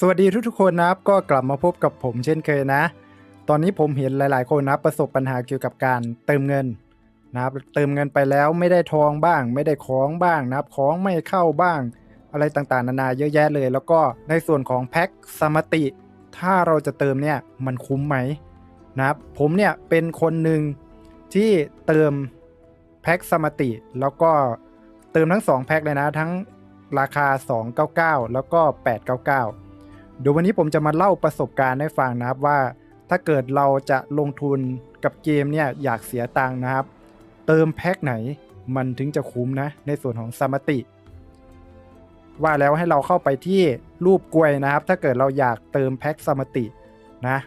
สวัสดีทุกๆคนนะครับ ก็กลับมาพบกับผมเช่นเคยนะ ตอนนี้ผมเห็นหลาย ๆ คนนะประสบปัญหาเกี่ยวกับการเติมเงินนะครับ เติมเงินไปแล้วไม่ได้ทองบ้าง ไม่ได้ของบ้างนะครับ ของไม่เข้าบ้าง อะไรต่างๆ นานาเยอะแยะเลย แล้วก็ในส่วนของแพ็คสมติ ถ้าเราจะเติมเนี่ยมันคุ้มไหมนะครับ ผมเนี่ยเป็นคนหนึ่งที่เติมแพ็คสมติ แล้วก็เติมทั้ง 2 แพ็คเลยนะ ทั้งราคา 299 แล้วก็ 899 เดี๋ยววันนี้ผมจะมาเล่าประสบการณ์ให้ฟังนะครับว่า ถ้าเกิดเราจะลงทุนกับเกมเนี่ยอยากเสียตังค์นะครับ เติมแพ็คไหนมันถึงจะคุ้มนะ ในส่วนของสมติ ว่าแล้วให้เราเข้าไปที่รูปกลวยนะครับ ถ้าเกิดเราอยากเติมแพ็คสมตินะ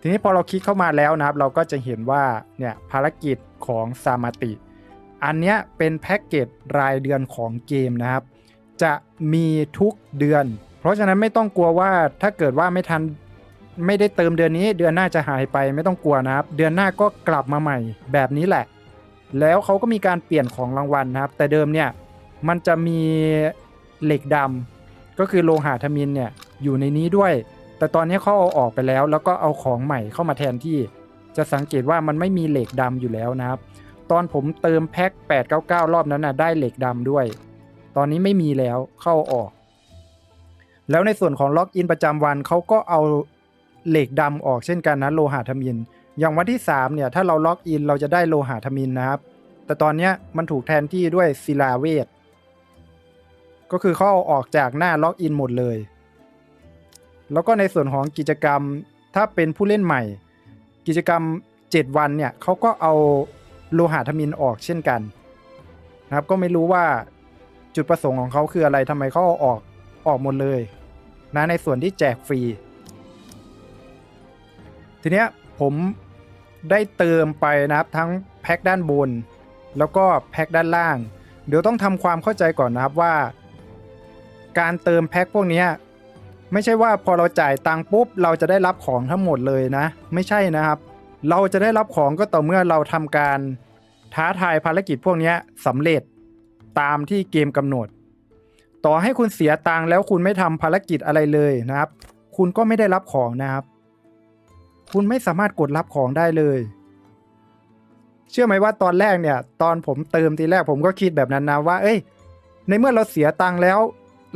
ทีนี้พอเราคลิกเข้ามาแล้วนะครับ เราก็จะเห็นว่าเนี่ยภารกิจของสมติ อันเนี้ยเป็นแพ็กเกจรายเดือนของเกมนะครับ จะมีทุกเดือน ราะฉะนั้นไม่ต้องกลัวว่าถ้าเกิดว่าไม่ทันไม่ได้เติมเดือนนี้ เดือนหน้าจะหายไปไม่ต้องกลัวนะครับ เดือนหน้าก็กลับมาใหม่แบบนี้แหละ แล้วเขาก็มีการเปลี่ยนของรางวัลนะครับ แต่เดิมเนี่ยมันจะมีเหล็กดำก็คือโลหะทมินเนี่ยอยู่ในนี้ด้วย แต่ตอนนี้เขาเอาออกไปแล้ว แล้วก็เอาของใหม่เข้ามาแทนที่ จะสังเกตว่ามันไม่มีเหล็กดำอยู่แล้วนะครับ ตอนผมเติมแพ็ค899 รอบนั้นนะได้เหล็กดำด้วย ตอนนี้ไม่มีแล้วเข้าออก แล้วในส่วนของล็อกอินประจำวันเขาก็เอาเหล็กดำออกเช่นกันนะโลหะทมิน อย่างวันที่3เนี่ยถ้าเราล็อกอินเราจะได้โลหะทมินนะครับ แต่ตอนนี้มันถูกแทนที่ด้วยศิลาเวท ก็คือเขาเอาออกจากหน้าล็อกอินหมดเลย แล้วก็ในส่วนของกิจกรรมถ้าเป็นผู้เล่นใหม่ กิจกรรม 7 วันเนี่ยเขาก็เอาโลหะทมินออกเช่นกันนะครับก็ไม่รู้ว่าจุดประสงค์ของเขาคืออะไรทำไมเขาเอาออก ออกหมดเลยนะในส่วนที่แจกฟรี ทีเนี้ยผมได้เติมไปนะครับทั้งแพ็คด้านบน แล้วก็แพ็คด้านล่าง เดี๋ยวต้องทำความเข้าใจก่อนนะครับว่า การเติมแพ็คพวกนี้ไม่ใช่ว่าพอเราจ่ายตังค์ปุ๊บเราจะได้รับของทั้งหมดเลยนะ ไม่ใช่นะครับ เราจะได้รับของก็ต่อเมื่อเราทำการท้าทายภารกิจพวกนี้สำเร็จตามที่เกมกำหนด ต่อให้คุณเสียตังค์แล้วคุณไม่ทำภารกิจอะไรเลยนะครับ คุณก็ไม่ได้รับของนะครับ คุณไม่สามารถกดรับของได้เลย เชื่อไหมว่าตอนแรกเนี่ย ตอนผมเติมทีแรกผมก็คิดแบบนั้นนะว่า เอ้ย ในเมื่อเราเสียตังค์แล้ว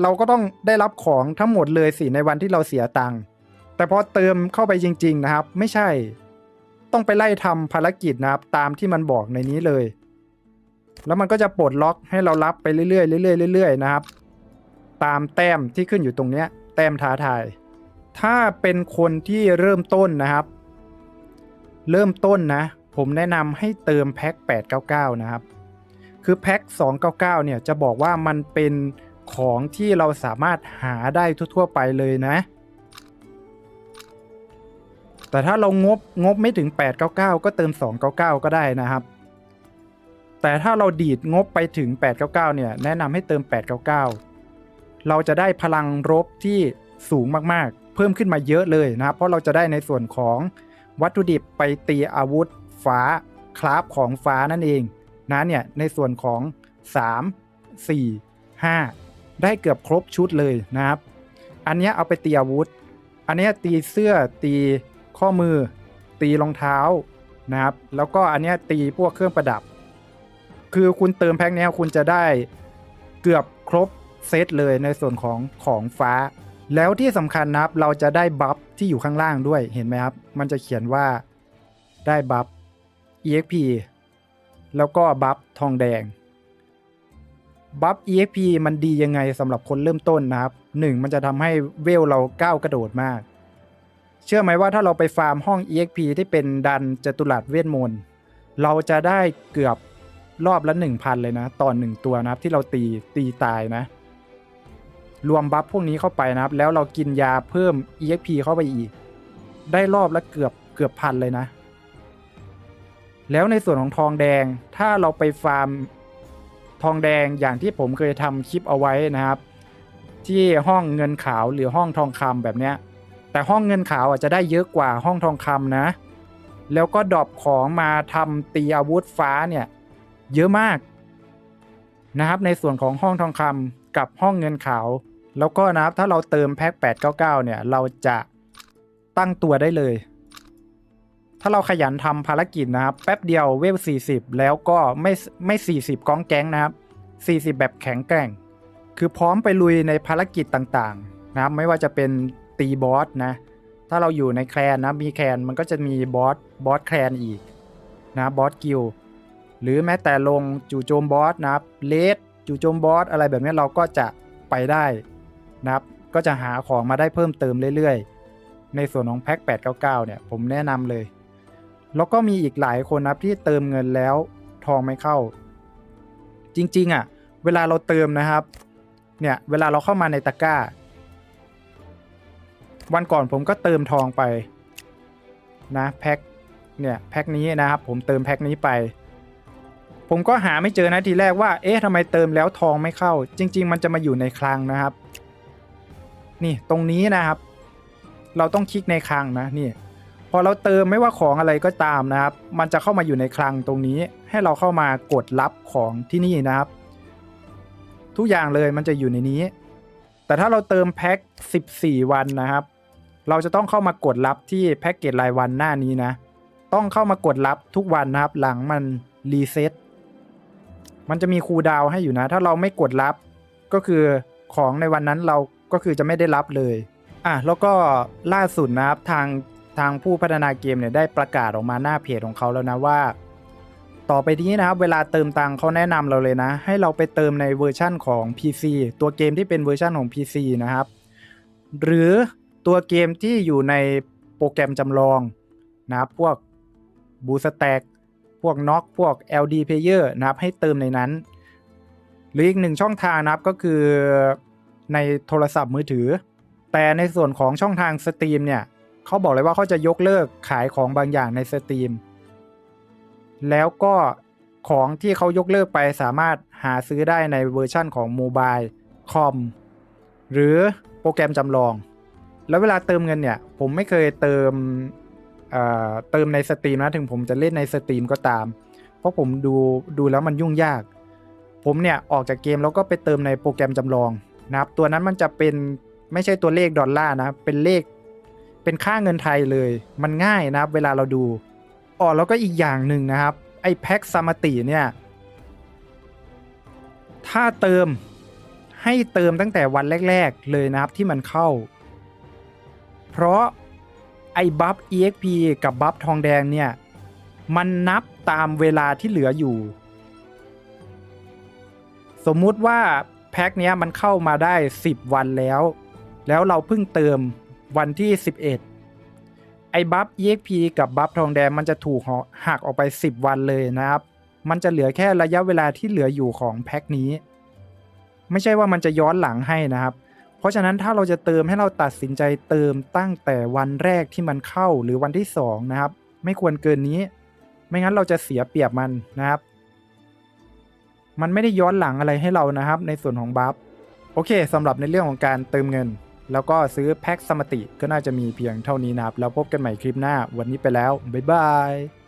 เราก็ต้องได้รับของทั้งหมดเลยสิในวันที่เราเสียตังค์แต่พอเติมเข้าไปจริง ๆ นะครับ ไม่ใช่ ต้องไปไล่ทำภารกิจนะครับ ตามที่มันบอกในนี้เลยแล้วมันก็จะปลดล็อกให้เรารับไปเรื่อยๆเรื่อยๆเรื่อยๆนะครับ ตามแต้มที่ขึ้นอยู่ตรงเนี้ยแต้มท้าทาย ถ้าเป็นคนที่เริ่มต้นนะครับ เริ่มต้นนะ ผมแนะนำให้เติมแพ็ค899 นะครับ คือแพ็ค299 เนี่ยจะบอกว่ามันเป็นของที่เราสามารถหาได้ทั่วๆไปเลยนะ แต่ถ้าเรางบงบไม่ถึง 899 ก็เติม 299 ก็ได้นะครับ แต่ถ้าเราดีดงบไปถึง 899 เนี่ย แนะนำให้เติม 899 เราจะได้พลังรบที่สูงมากๆ เพิ่มขึ้นมาเยอะเลยนะครับ เพราะเราจะได้ในส่วนของวัตถุดิบไปตีอาวุธฟ้าคราฟของฟ้านั่นเองนะเนี่ยในส่วนของ 3 4 5 ได้เกือบครบชุดเลยนะครับ อันนี้เอาไปตีอาวุธ อันนี้ตีเสื้อตีข้อมือ ตีรองเท้านะครับ แล้วก็อันนี้ตีพวกเครื่องประดับ คือคุณเติมแพ็คนี้คุณจะได้เกือบครบ เซตเลยในส่วนของของฟ้า แล้วที่สำคัญนะครับเราจะได้บัฟที่อยู่ข้างล่างด้วยเห็นไหมครับ มันจะเขียนว่าได้บัฟ EXP แล้วก็บัฟทองแดงบัฟ EXP มันดียังไงสำหรับคนเริ่มต้นนะครับ 1. มันจะทำให้เวลเราก้าวกระโดดมาก เชื่อไหมว่าถ้าเราไปฟาร์มห้อง EXP ที่เป็นดันจตุรัสเวทมนต์เราจะได้เกือบรอบละ 1,000 เลยนะ ต่อ 1 ตัวนะครับที่เราตีตีตายนะ รวมบัฟพวกนี้เข้าไปนะครับ แล้วเรากินยาเพิ่ม EXP เข้าไปอีก ได้รอบละเกือบเกือบพันเลยนะ แล้วในส่วนของทองแดงถ้าเราไปฟาร์มทองแดงอย่างที่ผมเคยทำคลิปเอาไว้นะครับ ที่ห้องเงินขาวหรือห้องทองคำแบบเนี้ย แต่ห้องเงินขาวอาจจะได้เยอะกว่าห้องทองคำนะ แล้วก็ดรอปของมาทำตีอาวุธฟ้าเนี่ยเยอะมากนะครับในส่วนของห้องทองคำกับห้องเงินขาว แล้วก็นะครับถ้าเราเติมแพ็ค899 เนี่ย เราจะตั้งตัวได้เลย ถ้าเราขยันทำภารกิจนะครับ แป๊บเดียวเวล40 แล้วก็ไม่ไม่ 40ก้องแก๊งนะครับ 40 แบบแข็งแกร่ง คือพร้อมไปลุยในภารกิจต่างๆ นะครับ ไม่ว่าจะเป็นตีบอสนะ ถ้าเราอยู่ในแคลนนะ มีแคลนมันก็จะมีบอสบอสแคลนอีกนะบอสกิลหรือแม้แต่ลงจู่โจมบอสนะครับเลสจู่โจมบอสอะไรแบบนี้เราก็จะไปได้ นะครับก็จะหาของมาได้เพิ่มเติมเรื่อยๆ ในส่วนของแพ็ค899 เนี่ย ผมแนะนำเลย แล้วก็มีอีกหลายคนนะที่เติมเงินแล้วทองไม่เข้า จริงๆอะ เวลาเราเติมนะครับ เนี่ย เวลาเราเข้ามาในตะกร้า วันก่อนผมก็เติมทองไปนะแพ็คเนี่ยแพ็คนี้นะครับผมเติมแพ็คนี้ไป ผมก็หาไม่เจอนะทีแรกว่า เอ๊ะทำไมเติมแล้วทองไม่เข้า จริง ๆ มันจะมาอยู่ในคลังนะครับ นี่ตรงนี้นะครับ เราต้องคลิกในคลังนะนี่พอเราเติมไม่ว่าของอะไรก็ตามนะครับ มันจะเข้ามาอยู่ในคลังตรงนี้ ให้เราเข้ามากดรับของที่นี่นะครับ ทุกอย่างเลยมันจะอยู่ในนี้ แต่ถ้าเราเติมแพ็ค14 วันนะครับ เราจะต้องเข้ามากดรับที่แพ็กเกจรายวันหน้านี้นะ ต้องเข้ามากดรับทุกวันนะครับ หลังมันรีเซ็ตมันจะมีคูลดาวให้อยู่นะ ถ้าเราไม่กดรับก็คือของในวันนั้นเรา ก็คือจะไม่ได้รับเลยอะแล้วก็ล่าสุดนะครับทางทางผู้พัฒนาเกมเนี่ยได้ประกาศออกมาหน้าเพจของเขาแล้วนะว่า ต่อไปนี้นะครับเวลาเติมตังค์เขาแนะนำเราเลยนะ ให้เราไปเติมในเวอร์ชั่นของ PC ตัวเกมที่เป็นเวอร์ชั่นของ PC นะครับ หรือตัวเกมที่อยู่ในโปรแกรมจำลองนะครับพวก b o o s t a c k พวก Knock พวก LD Player นะครับให้เติมในนั้น หรืออีกหนึ่งช่องทางนะครับก็คือ ในโทรศัพท์มือถือ แต่ในส่วนของช่องทางสตรีมเนี่ยเขาบอกเลยว่าเขาจะยกเลิกขายของบางอย่างในสตรีม แล้วก็ของที่เขายกเลิกไปสามารถหาซื้อได้ในเวอร์ชั่นของโมบายคอมหรือโปรแกรมจำลอง แล้วเวลาเติมเงินเนี่ย ผมไม่เคยเติมเเติมในสตรีมนะ ถึงผมจะเล่นในสตรีมก็ตาม เพราะผมดูดูแล้วมันยุ่งยาก ผมเนี่ย ออกจากเกมแล้วก็ไปเติมในโปรแกรมจำลอง นะครับ ตัวนั้นมันจะเป็นไม่ใช่ตัวเลขดอลลาร์นะเป็นเลขเป็นค่าเงินไทยเลย มันง่ายนะครับ เวลาเราดูอ๋อแล้วก็อีกอย่างหนึ่งนะครับ ไอ้แพ็กซามาติเนี่ย ถ้าเติมให้เติมตั้งแต่วันแรก ๆ เลยนะครับที่มันเข้า เพราะไอ้บัฟ EXP กับบัฟทองแดงเนี่ย มันนับตามเวลาที่เหลืออยู่ สมมุติว่า แพ็คเนี้ยมันเข้ามาได้ 10 วันแล้ว แล้วเราเพิ่งเติมวันที่ 11 ไอ้บัฟ EXP กับบัฟทองแดงมันจะถูกหักออกไป 10 วันเลยนะครับ มันจะเหลือแค่ระยะเวลาที่เหลืออยู่ของแพ็คนี้ ไม่ใช่ว่ามันจะย้อนหลังให้นะครับ เพราะฉะนั้นถ้าเราจะเติมให้เราตัดสินใจเติมตั้งแต่วันแรกที่มันเข้าหรือวันที่ 2 นะครับ ไม่ควรเกินนี้ ไม่งั้นเราจะเสียเปรียบมันนะครับ มันไม่ได้ย้อนหลังอะไรให้เรานะครับ ในส่วนของบัฟโอเคสำหรับในเรื่องของการเติมเงิน แล้วก็ซื้อแพ็คสมติก็น่าจะมีเพียงเท่านี้นะครับ แล้วพบกันใหม่คลิปหน้าวันนี้ไปแล้ว บ๊ายบาย